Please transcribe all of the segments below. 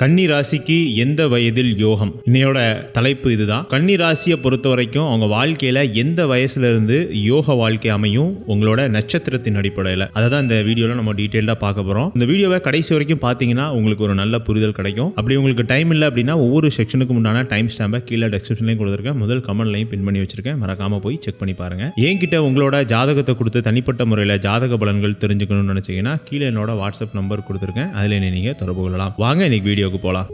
கன்னி ராசிக்கு எந்த வயதில் யோகம்? இன்னையோட தலைப்பு இதுதான். கன்னி ராசியை பொறுத்த வரைக்கும் அவங்க வாழ்க்கையில எந்த வயசுல இருந்து யோக வாழ்க்கை அமையும் உங்களோட நட்சத்திரத்தின் அடிப்படையில். அதை தான் இந்த வீடியோல நம்ம டீட்டெயிலாக பார்க்க போறோம். இந்த வீடியோவை கடைசி வரைக்கும் பார்த்தீங்கன்னா உங்களுக்கு ஒரு நல்ல புரிதல் கிடைக்கும். அப்படி உங்களுக்கு டைம் இல்லை அப்படின்னா ஒவ்வொரு செக்ஷனுக்கு முன்னான டைம் ஸ்டாம்பை கீழே டெஸ்கிரிப்ஷன்லையும் கொடுத்துருக்கேன். முதல் கமெண்ட்லையும் பின் பண்ணி வச்சிருக்கேன். மறக்காம போய் செக் பண்ணி பாருங்க. என்கிட்ட உங்களோட ஜாதகத்தை கொடுத்து தனிப்பட்ட முறையில் ஜாதக பலன்கள் தெரிஞ்சுக்கணும்னு நினைச்சீங்கன்னா கீழே என்னோட வாட்ஸ்அப் நம்பர் கொடுத்துருக்கேன். அதில் நீங்கள் தொடர்பு கொள்ளலாம். வாங்க இன்னைக்கு வீடியோ வீடியோவுக்கு போகலாம்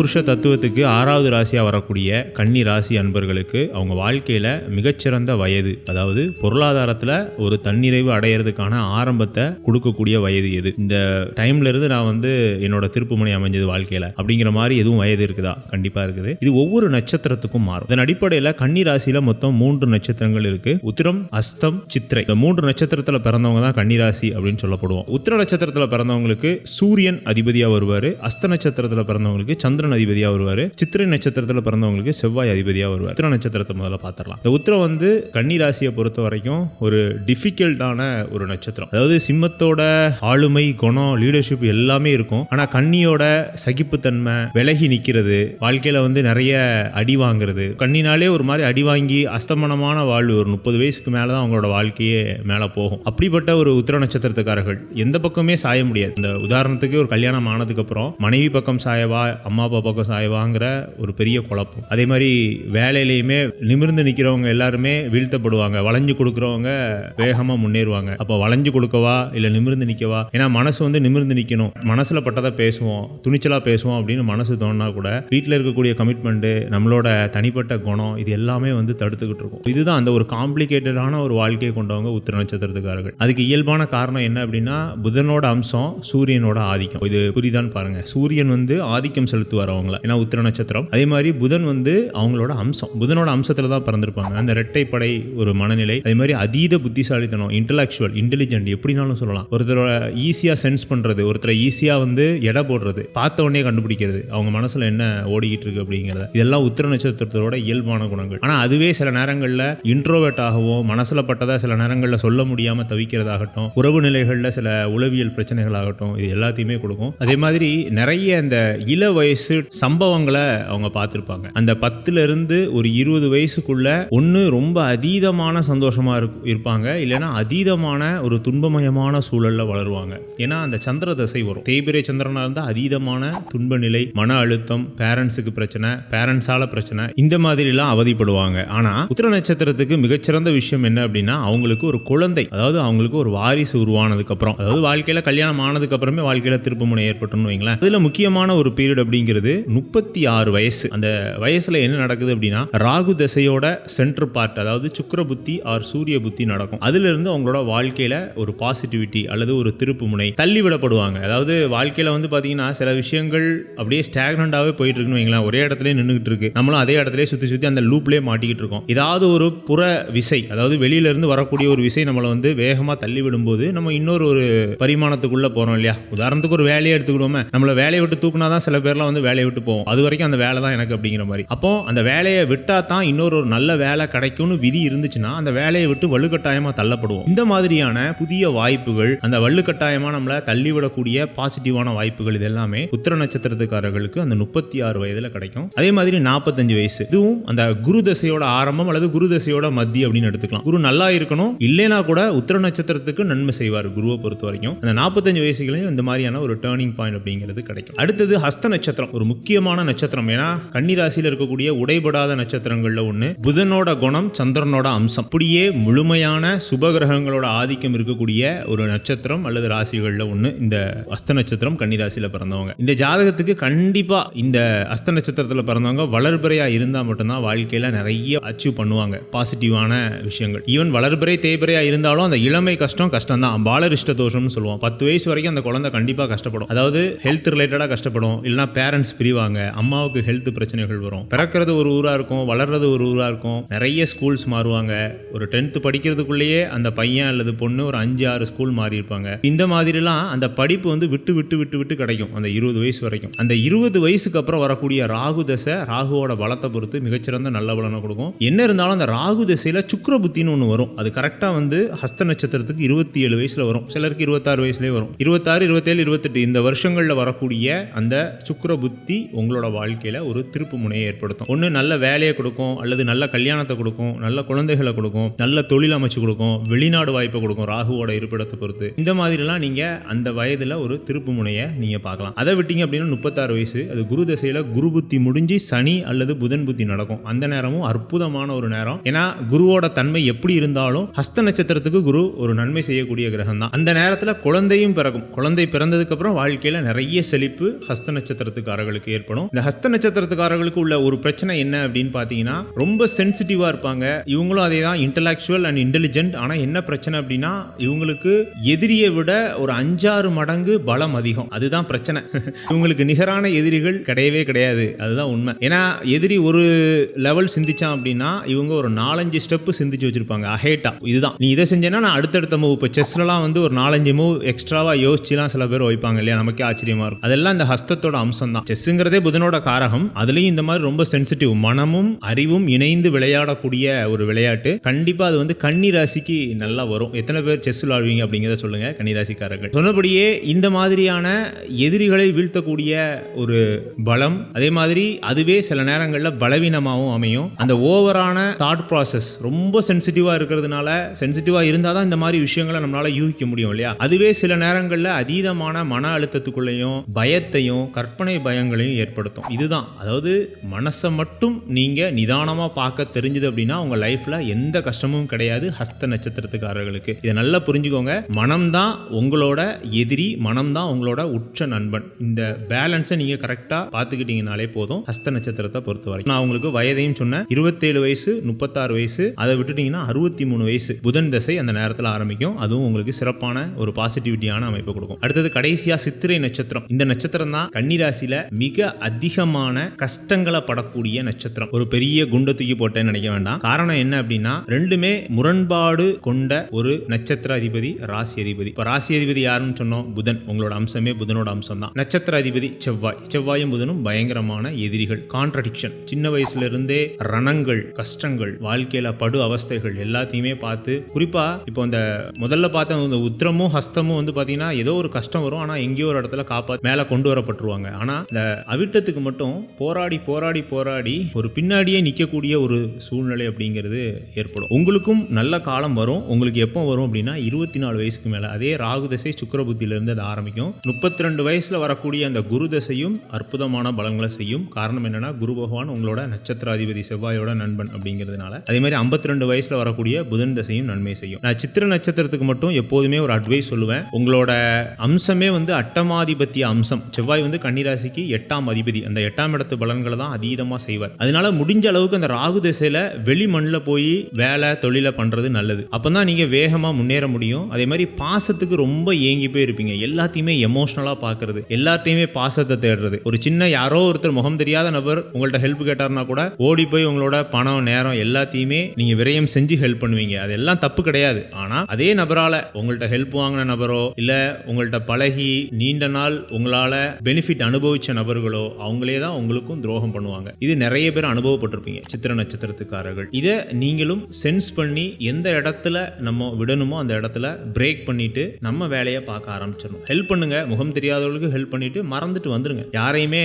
காலபுருஷ தத்துவத்துக்கு ஆறாவது ராசியாக வரக்கூடிய கன்னி ராசி அன்பர்களுக்கு அவங்க வாழ்க்கையில் மிகச்சிறந்த வயது. அதாவது பொருளாதாரத்தில் ஒரு தன்னிறைவு அடையிறதுக்கான ஆரம்பத்தை கொடுக்கக்கூடிய வயது எது. இந்த டைம்ல இருந்து நான் வந்து என்னோட திருப்புமனை அமைஞ்சது வாழ்க்கையில். அப்படிங்கிற மாதிரி எதுவும் வயது இருக்குதா? கண்டிப்பாக இருக்குது. இது ஒவ்வொரு நட்சத்திரத்துக்கும் மாறும். இதன் அடிப்படையில் கன்னி ராசியில் மொத்தம் மூன்று நட்சத்திரங்கள் இருக்கு. உத்திரம் அஸ்தம் சித்திரை. இந்த மூன்று நட்சத்திரத்தில் பிறந்தவங்க தான் கன்னி ராசி அப்படின்னு சொல்லப்படுவோம். உத்திர நட்சத்திரத்தில் பிறந்தவங்களுக்கு சூரியன் அதிபதியாக வருவார். அஸ்த நட்சத்திரத்தில் பிறந்தவங்களுக்கு சந்திரன் அதிபதியாக வருவார். சித்திரை நட்சத்திரத்தில் பிறந்தவங்களுக்கு செவ்வாய் அதிபதியாக வருவார். உத்திர நட்சத்திரத்தை முதல்ல பார்த்துடலாம் இந்த உத்திரம் வந்து கன்னி ராசியை பொறுத்த வரைக்கும் ஒரு டிஃபிகல்ட்டான ஒரு நட்சத்திரம். அதாவது சிம்மத்தோட ஆளுமை குணம் லீடர்ஷிப் எல்லாமே இருக்கும். ஆனால் கன்னியோட சகிப்புத்தன்மை விலகி நிற்கிறது வாழ்க்கையில் வந்து நிறைய அடி வாங்குறது. கண்ணினாலே ஒரு மாதிரி அடி வாங்கி அஸ்தமனமான வாழ்வு. ஒரு முப்பது வயசுக்கு மேலே தான் அவங்களோட வாழ்க்கையே மேலே போகும். அப்படிப்பட்ட ஒரு உத்திர நட்சத்திரத்துக்காரர்கள் எந்த பக்கமே சாய முடியாது. இந்த உதாரணத்துக்கு ஒரு கல்யாணம் ஆனதுக்கு அப்புறம் மனைவி பக்கம் சாயவா அம்மா அப்பா பக்கம் சாய்வாங்கிற ஒரு பெரிய குழப்பம். அதே மாதிரி வேலையிலையுமே நிமிர்ந்து நிற்கிறவங்க எல்லாருமே வீழ்த்தப்படுவாங்க. வளைஞ்சு கொடுக்குறவங்க வேகமாக முன்னேறுவாங்க. அப்போ வளைஞ்சு கொடுக்கவா இல்லை நிமிர்ந்து நிற்கவா ஏன்னா மனசு வந்து நிமிர்ந்து நிற்கணும் மனசில் பட்டதாக பேசுவோம். துணிச்சலாக பேசுவோம் அப்படின்னு மனசு தோணுனா கூட வீட்டில் இருக்கக்கூடிய கமிட்மெண்ட்டு நம்மளோட தனிப்பட்ட குணம் இது எல்லாமே வந்து தடுத்துக்கிட்டு இருக்கும். இதுதான் அந்த ஒரு காம்ப்ளிகேட்டடான ஒரு வாழ்க்கையை கொண்டவங்க உத்திர நட்சத்திரத்துக்காரர்கள். அதுக்கு இயல்பான காரணம் என்ன அப்படின்னா புதனோட அம்சம் சூரியனோட ஆதிக்கம். இது புரிதான் பாருங்க. சூரியன் வந்து ஆதிக்கம் செலுத்துவார். அவங்கள. ஏன்னா உத்திர நட்சத்திரம். அதே மாதிரி புதன் வந்து அவங்களோட அம்சம். புதனோட அம்சத்தில் தான் பிறந்திருப்பாங்க. அந்த இரட்டைப்படை ஒரு மனநிலை. அதே மாதிரி அதீத புத்திசாலித்தனம் இன்டலெக்சுவல் இன்டெலிஜென்ட் எப்படினாலும் சொல்லலாம். ஒருத்தரோட ஈஸியாக சென்ஸ் பண்ணுறது ஒருத்தரை ஈஸியாக வந்து எடை போடுறது பார்த்த உடனே கண்டுபிடிக்கிறது அவங்க மனசில் என்ன ஓடிக்கிட்டு இருக்கு அப்படிங்கிறத. இதெல்லாம் உத்திர நட்சத்திரத்தோட இயல்பான குணங்கள். ஆனால் அதுவே சில நேரங்களில் இன்ட்ரோவேட் ஆகவும் மனசில் பட்டதாக சில நேரங்களில் சொல்ல முடியாமல் தவிக்கிறதாகட்டும் உறவு நிலைகளில் சில உளவியல் பிரச்சனைகளாகட்டும் இது எல்லாத்தையுமே கொடுக்கும். அதே மாதிரி நிறைய இந்த இள வயசு சம்பவங்களை அவங்க பார்த்துருப்பாங்க. அந்த பத்துல இருந்து ஒரு இருபது வயசுக்குள்ள ஒன்று ரொம்ப அதீதமான சந்தோஷமா இருக்- இருப்பாங்க. இல்லைன்னா அதீதமான ஒரு துன்பமயமான சூழல்ல வளருவாங்க. ஏன்னா அந்த சந்திர தசை வரும். தேய்பிரை சந்திரனா இருந்தால் அதீதமான துன்ப நிலை மன அழுத்தம் பேரண்ட்ஸுக்கு பிரச்சனை பேரண்ட்ஸால பிரச்சனை இந்த மாதிரிலாம் அவதிப்படுவாங்க. ஆனா உத்திர நட்சத்திரத்துக்கு மிகச்சிறந்த விஷயம் என்ன அப்படின்னா அவங்களுக்கு ஒரு குழந்தை அதாவது அவங்களுக்கு ஒரு வாரிசு உருவானதுக்கு அப்புறம் அதாவது வாழ்க்கையில கல்யாணம் ஆனதுக்கு அப்புறமே வாழ்க்கையில திருப்புமுனை ஏற்பட்டுன்னு வைங்களேன். அதுல முக்கியமான ஒரு பீரியட் அப்படிங்கிறது முப்பத்தி ஆறு வயசு. அந்த வயசுல என்ன நடக்குது அப்படின்னா ராகு தசையோட சென்டர் பார்ட் அதாவது சுக்கர புத்தி ஆர் சூரிய புத்தி நடக்கும். அதுல இருந்து அவங்களோட வாழ்க்கையில ஒரு பாசிட்டிவிட்டி அல்லது ஒரு திருப்புமுனை தள்ளி விடப்படுவாங்க. அதாவது வாழ்க்கையில வந்து பாத்தீங்கன்னா சில விஷயங்கள் அப்படியே ஸ்டாக்னண்டாவே போயிட்டு இருக்குன்னு வைங்களேன். ஒரே இடத்துல நின்றுகிட்டு இருக்கு. நம்மளும் அதே இடத்துல சுத்தி சுத்தி அந்த லூப்லேயே மாட்டிக்கிட்டு இருக்கோம். ஏதாவது ஒரு புற விசை அதாவது வெளியில இருந்து வரக்கூடிய ஒரு விசை நம்மளை வந்து வேகமா தள்ளி விடும்போது நம்ம இன்னொரு ஒரு பரிமாணத்துக்குள்ள போறோம் இல்லையா? உதாரணத்துக்கு ஒரு வேலையை எடுத்துக்கிடுவோமே. நம்மள வேலையை விட்டு தூக்குனா தான் சில பேர்லாம் வந்து வேலையை விட்டு போவோம். அது வரைக்கும் அந்த வேலை தான் எனக்கு அப்படிங்கிற மாதிரி. அப்போ அந்த வேலையை விட்டா தான் இன்னொரு ஒரு நல்ல வேலை கிடைக்கும்னு விதி இருந்துச்சுன்னா அந்த வேலையை விட்டு வலுக்கட்டாயமா தள்ளப்படுவோம். இந்த மாதிரியான புதிய வாய்ப்புகள் அந்த வலுக்கட்டாயமா நம்மளை தள்ளிவிடக்கூடிய பாசிட்டிவான வாய்ப்புகள் இது எல்லாமே உத்திர நட்சத்திரத்துக்காரர்களுக்கு அந்த முப்பத்தி ஆறு வயதுல கிடைக்கும். அதே மாதிரி நாற்பத்தஞ்சு வயசு. இதுவும் அந்த குரு தசையோட ஆரம்பம் அல்லது குரு தசையோட மத்திய அப்படின்னு எடுத்துக்கலாம். குரு நல்லா இருக்கணும். இல்லைனா கூட உத்திர நட்சத்திரத்துக்கு நன்மை செய்வார் குருவை பொறுத்த வரைக்கும். அந்த நாற்பத்தஞ்சு வயசுகளையும் இந்த மாதிரியான ஒரு டேர்னிங் பாயிண்ட் அப்படிங்கிறது கிடைக்கும். அடுத்தது ஹஸ்த நட்சத்திரம். ஒரு முக்கியமான நட்சத்திரம். ஏன்னா கன்னிராசியில் இருக்கக்கூடிய உடைபடாத நட்சத்திரங்கள்ல ஒண்ணு புதனோட குணம் சந்திரனோட அம்சம். அப்படியே முழுமையான சுபகிரகங்களோட ஆதிக்கம் இருக்கக்கூடிய ஒரு நட்சத்திரம் அல்லது ராசிகள்ல ஒண்ணு இந்த அஸ்த நட்சத்திரம் கன்னிராசியில பிறந்தவங்க. இந்த ஜாதகத்துக்கு கண்டிப்பா இந்த அஸ்த நட்சத்திரத்துல பிறந்தவங்க வளர்பிறையா இருந்தா மட்டும்தான் வாழ்க்கையில நிறைய அச்சீவ் பண்ணுவாங்க. பாசிட்டிவான விஷயங்கள். ஈவன் வளர்பிறை தேய்பிறையா இருந்தாலும் அந்த இளமை கஷ்டம் கஷ்டம் தான் பாலரிஷ்ட தோஷம்னு சொல்லுவோம். பத்து வயசு வரைக்கும் அந்த குழந்தை கண்டிப்பா கஷ்டப்படும். அதாவது ஹெல்த் ரிலேட்டடா கஷ்டப்படும். இல்லைன்னா பேரண்ட்ஸ் பிரிவாங்க. அம்மாவுக்கு ஹெல்த் பிரச்சனைகள் வரும். பிறக்கிறது ஒரு ஊராக இருக்கும் வளர்றது ஒரு ஊராக இருக்கும். நிறைய ஸ்கூல்ஸ் மாறுவாங்க. ஒரு டென்த்து படிக்கிறதுக்குள்ளேயே அந்த பையன் அல்லது பொண்ணு ஒரு அஞ்சு ஆறு ஸ்கூல் மாறி இருப்பாங்க இந்த மாதிரிலாம் அந்த படிப்பு வந்து விட்டு விட்டு விட்டு விட்டு கிடைக்கும். அந்த இருபது வயசு வரைக்கும். அந்த இருபது வயசுக்கு அப்புறம் வரக்கூடிய ராகு தசை ராகுவோட பலத்தை பொறுத்து மிகச்சிறந்த நல்ல பலனை கொடுக்கும். என்ன இருந்தாலும் அந்த ராகு தசையில் சுக்கர புத்தின்னு ஒன்று வரும். அது கரெக்டாக வந்து ஹஸ்த நட்சத்திரத்துக்கு இருபத்தி ஏழு வயசில் வரும். சிலருக்கு இருபத்தாறு வயசுலேயே வரும். இருபத்தாறு இருபத்தேழு இருபத்தெட்டு இந்த வருஷங்களில் வரக்கூடிய அந்த சுக்கர புத்தி உங்களோட வாழ்க்கையில் ஒரு திருப்பு முனையை ஏற்படுத்தும். ஒன்று நல்ல வேலையை கொடுக்கும் அல்லது நல்ல கல்யாணத்தை கொடுக்கும் நல்ல குழந்தைகளை கொடுக்கும் நல்ல தொழில் அமைச்சு கொடுக்கும் வெளிநாடு வாய்ப்பை கொடுக்கும் ராகுவோட இருப்பிடத்தை பொறுத்து. இந்த மாதிரிலாம் நீங்கள் அந்த வயதில் ஒரு திருப்பு முனையை நீங்கள் பார்க்கலாம். அதை விட்டீங்க அப்படின்னா முப்பத்தாறு வயசு. அது குரு தசையில் குரு புத்தி முடிஞ்சு சனி அல்லது புதன் புத்தி நடக்கும். அந்த நேரமும் அற்புதமான ஒரு நேரம். ஏன்னா குருவோட தன்மை எப்படி இருந்தாலும் ஹஸ்த நட்சத்திரத்துக்கு குரு ஒரு நன்மை செய்யக்கூடிய கிரகம் தான். அந்த நேரத்தில் குழந்தையும் பிறக்கும். குழந்தை பிறந்ததுக்கு அப்புறம் வாழ்க்கையில் நிறைய செழிப்பு ஹஸ்த நட்சத்திரத்துக்காரர்களுக்கு ஏற்படும். இந்த ஹஸ்த நட்சத்திரத்துக்காரர்களுக்கு உள்ள ஒரு பிரச்சனை என்ன அப்படின்னு பார்த்தீங்கன்னா ரொம்ப சென்சிட்டிவாக இருப்பாங்க. இவங்களும் அதே தான் இன்டலெக்சுவல் அண்ட் இன்டெலிஜென்ட் ஆனால் என்ன பிரச்சனை அப்படின்னா இவங்களுக்கு எதிரியை விட ஒரு அஞ்சாறு மடங்கு பலம் அதிகம். அதுதான் பிரச்சனை. இவங்களுக்கு நிகரான எதிரிகள் கிடையவே கிடையாது. அதுதான் உண்மை. ஏன்னா எதிரி ஒரு லெவல் சிந்திச்சான் அப்படின்னா இவங்க ஒரு நாலஞ்சு ஸ்டெப்பு சிந்திச்சு வச்சிருப்பாங்க. அஹேட்டா. இதுதான். நீ இதை செஞ்சேன்னா நான் அடுத்தடுத்த மூவ் இப்போ செஸ்லலாம் வந்து ஒரு நாலஞ்சு மூவ் எக்ஸ்ட்ராவா யோசிச்சுலாம் சில பேர் வைப்பாங்க இல்லையா? நமக்கே ஆச்சரியமா இருக்கும். அதெல்லாம் இந்த ஹஸ்தத்தோட அம்சம் தான் செஸ்ஸுங்கிறதே புதனோட காரகம். அதுலயும் இந்த மாதிரி ரொம்ப சென்சிட்டிவ் மனமும் அறிவும் இணைந்து விளையாடக்கூடிய ஒரு விளையாட்டு. கண்டிப்பா அது வந்து கன்னி ராசிக்கு நல்லா வரும். எத்தனை பேர் செஸ் விளாடுவீங்க அப்படிங்கிறத சொல்லுங்க கன்னி ராசிக்காரர்கள். சொன்னபடியே இந்த மாதிரியான எதிரிகளை வீழ்த்தக்கூடிய ஒரு பலம் அதே மாதிரி அதுவே சில நேரங்களில் பலவீனமாகவும் அமையும். அந்த ஓவரான தாட் ப்ராசஸ் ரொம்ப சென்சிட்டிவாக இருக்கிறதுனால சென்சிட்டிவாக இருந்தால் தான் இந்த மாதிரி விஷயங்களை நம்மளால யூகிக்க முடியும் இல்லையா? அதுவே சில நேரங்களில் அதீதமான மன அழுத்தத்துக்குள்ளேயும் பயத்தையும் கற்பனை பயம் பயங்களையும் ஏற்படுத்தும். இதுதான். அதாவது மனசை மட்டும் நீங்கள் நிதானமாக பார்க்க தெரிஞ்சுது அப்படின்னா உங்கள் லைஃப்பில் எந்த கஷ்டமும் கிடையாது ஹஸ்த நட்சத்திரத்துக்காரர்களுக்கு. இதை நல்லா புரிஞ்சுக்கோங்க. மனம்தான் உங்களோட எதிரி மனம்தான் உங்களோட உற்ற நண்பன். இந்த பேலன்ஸை நீங்கள் கரெக்டாக பார்த்துக்கிட்டீங்கனாலே போதும் ஹஸ்த நட்சத்திரத்தை பொறுத்த வரைக்கும். நான் உங்களுக்கு வயதையும் சொன்னேன். இருபத்தேழு வயசு முப்பத்தாறு வயசு அதை விட்டுட்டீங்கன்னா அறுபத்தி மூணு வயசு. புதன் தசை அந்த நேரத்தில் ஆரம்பிக்கும். அதுவும் உங்களுக்கு சிறப்பான ஒரு பாசிட்டிவிட்டியான அமைப்பு கொடுக்கும். அடுத்தது கடைசியாக சித்திரை நட்சத்திரம். இந்த நட்சத்திரம் தான் கன்னிராசியில் மிக அதிகமான கஷ்டங்களை படக்கூடிய நட்சத்திரம். ஒரு பெரிய குண்டை தூக்கி போட்டேன்னு நினைக்க வேண்டாம். காரணம் என்ன அப்படின்னா ரெண்டுமே முரண்பாடு கொண்ட ஒரு நட்சத்திர அதிபதி ராசி அதிபதி. இப்போ ராசி அதிபதி யாருன்னு சொன்னோம்? புதன். உங்களோட அம்சமே புதனோட அம்சம் தான் நட்சத்திர அதிபதி செவ்வாய். செவ்வாயும் புதனும் பயங்கரமான எதிரிகள். கான்ட்ரடிக்ஷன் சின்ன வயசுல இருந்தே ரணங்கள் கஷ்டங்கள் வாழ்க்கையில படு அவஸ்தைகள் எல்லாத்தையுமே பார்த்து குறிப்பா இப்போ இந்த முதல்ல பார்த்த இந்த உத்திரமும் ஹஸ்தமும் வந்து பாத்தீங்கன்னா ஏதோ ஒரு கஷ்டம் வரும். ஆனா எங்கேயோ ஒரு இடத்துல காப்பாத்து மேல கொண்டு வரப்பட்டுருவாங்க. ஆனா இந்த அவிட்டத்துக்கு மட்டும் போராடி போராடி போராடி ஒரு பின்னாடியே நிற்கக்கூடிய ஒரு சூழ்நிலை அப்படிங்கிறது ஏற்படும். உங்களுக்கும் நல்ல காலம் வரும். உங்களுக்கு எப்போ வரும் அப்படின்னா இருபத்தி நாலு வயசுக்கு மேலே. அதே ராகு தசை சுக்கிர புத்தியிலிருந்து அது ஆரம்பிக்கும். முப்பத்தி ரெண்டு வயசில் வரக்கூடிய அந்த குரு தசையும் அற்புதமான பலன்களை செய்யும். காரணம் என்னன்னா குரு பகவான் உங்களோட நட்சத்திராதிபதி செவ்வாயோட நண்பன் அப்படிங்கிறதுனால. அதே மாதிரி ஐம்பத்தி ரெண்டு வயசில் வரக்கூடிய புதன் தசையும் நன்மை செய்யும். நான் சித்திர நட்சத்திரத்துக்கு மட்டும் எப்போதுமே ஒரு அட்வைஸ் சொல்லுவேன். உங்களோட அம்சமே வந்து அட்டமாதிபத்திய அம்சம். செவ்வாய் வந்து கன்னிராசிக்கு எட்டாம் அதிபதி. அந்த எட்டாம் இடத்து பலன்களை தான் அதீதமாக செய்வார். அதனால முடிஞ்ச அளவுக்கு அந்த ராகு திசையில வெளி மண்ணில் போய் வேலை தொழிலை பண்றது நல்லது. அப்பதான் நீங்க வேகமா முன்னேற முடியும். அதே மாதிரி பாசத்துக்கு ரொம்ப ஏங்கி போய் இருப்பீங்க. எல்லாத்தையுமே எமோஷனலா பார்க்கறது எல்லாத்தையுமே பாசத்தை தேடுறது. ஒரு சின்ன யாரோ ஒருத்தர் முகம் தெரியாத நபர் உங்கள்கிட்ட ஹெல்ப் கேட்டார்னா கூட ஓடி போய் உங்களோட பணம் நேரம் எல்லாத்தையுமே நீங்க விரயம் செஞ்சு ஹெல்ப் பண்ணுவீங்க. அதெல்லாம் தப்பு கிடையாது. ஆனா அதே நபரால உங்கள்கிட்ட ஹெல்ப் வாங்கின நபரோ இல்லை உங்கள்ட்ட பழகி நீண்ட நாள் உங்களால பெனிஃபிட் அனுபவிச்ச நபர்களோ அவங்களே தான் உங்களுக்கும் துரோகம் பண்ணுவாங்க. இது நிறைய பேர் அனுபவப்பட்டிருப்பீங்க. சித்திர நட்சத்திரத்துக்காரர்கள். இதை நீங்களும் சென்ஸ் பண்ணி எந்த இடத்துல நம்ம விடணுமோ அந்த இடத்துல பிரேக் பண்ணிட்டு நம்ம வேலையை பார்க்க ஆரம்பிச்சிடணும். ஹெல்ப் பண்ணுங்க. முகம் தெரியாதவர்களுக்கு ஹெல்ப் பண்ணிட்டு மறந்துட்டு வந்துருங்க. யாரையுமே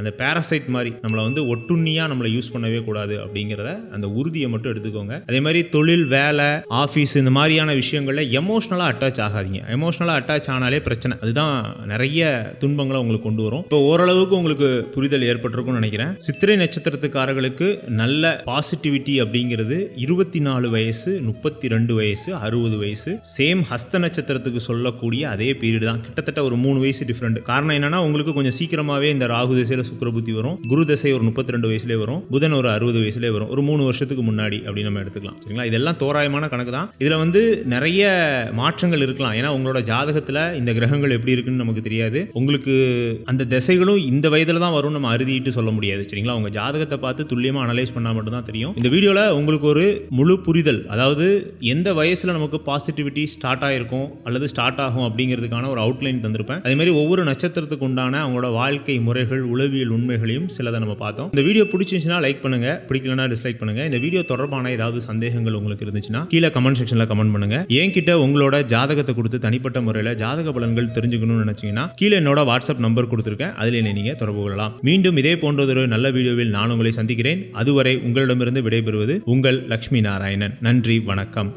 அந்த பேரசைட் மாதிரி நம்மளை வந்து ஒட்டுண்ணியா நம்மளை யூஸ் பண்ணவே கூடாது அப்படிங்கிறத அந்த உறுதியை மட்டும் எடுத்துக்கோங்க. அதே மாதிரி தொழில் வேலை ஆஃபீஸ் இந்த மாதிரியான விஷயங்களில் எமோஷனலாக அட்டாச் ஆகாதீங்க. எமோஷனலாக அட்டாச் ஆனாலே பிரச்சனை. அதுதான் நிறைய துன்பங்களை உங்களுக்கு கொண்டு வரும். இப்போ ஓரளவு ஓரளவுக்கு உங்களுக்கு புரிதல் ஏற்பட்டிருக்கும்னு நினைக்கிறேன். சித்திரை நட்சத்திரத்துக்காரர்களுக்கு நல்ல பாசிட்டிவிட்டி அப்படிங்கிறது இருபத்தி நாலு வயசு முப்பத்தி ரெண்டு வயசு அறுபது வயசு. சேம் ஹஸ்த நட்சத்திரத்துக்கு சொல்லக்கூடிய அதே பீரியட் தான். கிட்டத்தட்ட ஒரு மூணு வயசு டிஃப்ரெண்ட் காரணம் என்னன்னா உங்களுக்கு கொஞ்சம் சீக்கிரமாவே இந்த ராகு திசையில சுக்கர புத்தி வரும். குரு தசை ஒரு முப்பத்தி ரெண்டு வயசுலேயே வரும். புதன் ஒரு அறுபது வயசுலேயே வரும். ஒரு மூணு வருஷத்துக்கு முன்னாடி அப்படி நம்ம எடுத்துக்கலாம். சரிங்களா? இதெல்லாம் தோராயமான கணக்கு தான். இதுல வந்து நிறைய மாற்றங்கள் இருக்கலாம். ஏன்னா உங்களோட ஜாதகத்துல இந்த கிரகங்கள் எப்படி இருக்குன்னு நமக்கு தெரியாது. உங்களுக்கு அந்த திசைகளும் இந்த வயதில் தான் வரும் நம்ம அறுதிட்டு சொல்ல முடியாது சரிங்களா? உங்கள் ஜாதகத்தை பார்த்து துல்லியமாக அனலைஸ் பண்ணால் மட்டும்தான் தெரியும். இந்த வீடியோவில் உங்களுக்கு ஒரு முழு புரிதல் அதாவது எந்த வயசில் நமக்கு பாசிட்டிவிட்டி ஸ்டார்ட் ஆகிருக்கும் அல்லது ஸ்டார்ட் ஆகும் அப்படிங்கிறதுக்கான ஒரு அவுட்லைன் தந்திருப்பேன். அதே மாதிரி ஒவ்வொரு நட்சத்திரத்துக்கு உண்டான அவங்களோட வாழ்க்கை முறைகள் உளவியல் உண்மைகளையும் சிலதை நம்ம பார்த்தோம். இந்த வீடியோ பிடிச்சிருந்துச்சுன்னா லைக் பண்ணுங்கள் பிடிக்கலனா டிஸ்லைக் பண்ணுங்க. இந்த வீடியோ தொடர்பான ஏதாவது சந்தேகங்கள் உங்களுக்கு இருந்துச்சுன்னா கீழே கமெண்ட் செக்ஷனில் கமெண்ட் பண்ணுங்க. என்கிட்ட உங்களோட ஜாதகத்தை கொடுத்து தனிப்பட்ட முறையில் ஜாதக பலன்கள் தெரிஞ்சுக்கணும்னு நினச்சிங்கன்னா கீழே என்னோட வாட்ஸ்அப் நம்பர் கொடுத்துருக்கேன். அதில் என்னை நீங்கள் தொடர்பு கொள்ளலாம். மீண்டும் இதே போன்றதொரு நல்ல வீடியோவில் நான் உங்களை சந்திக்கிறேன். அதுவரை உங்களிடமிருந்து விடைபெறுவது உங்கள் லக்ஷ்மி நாராயணன். நன்றி வணக்கம்.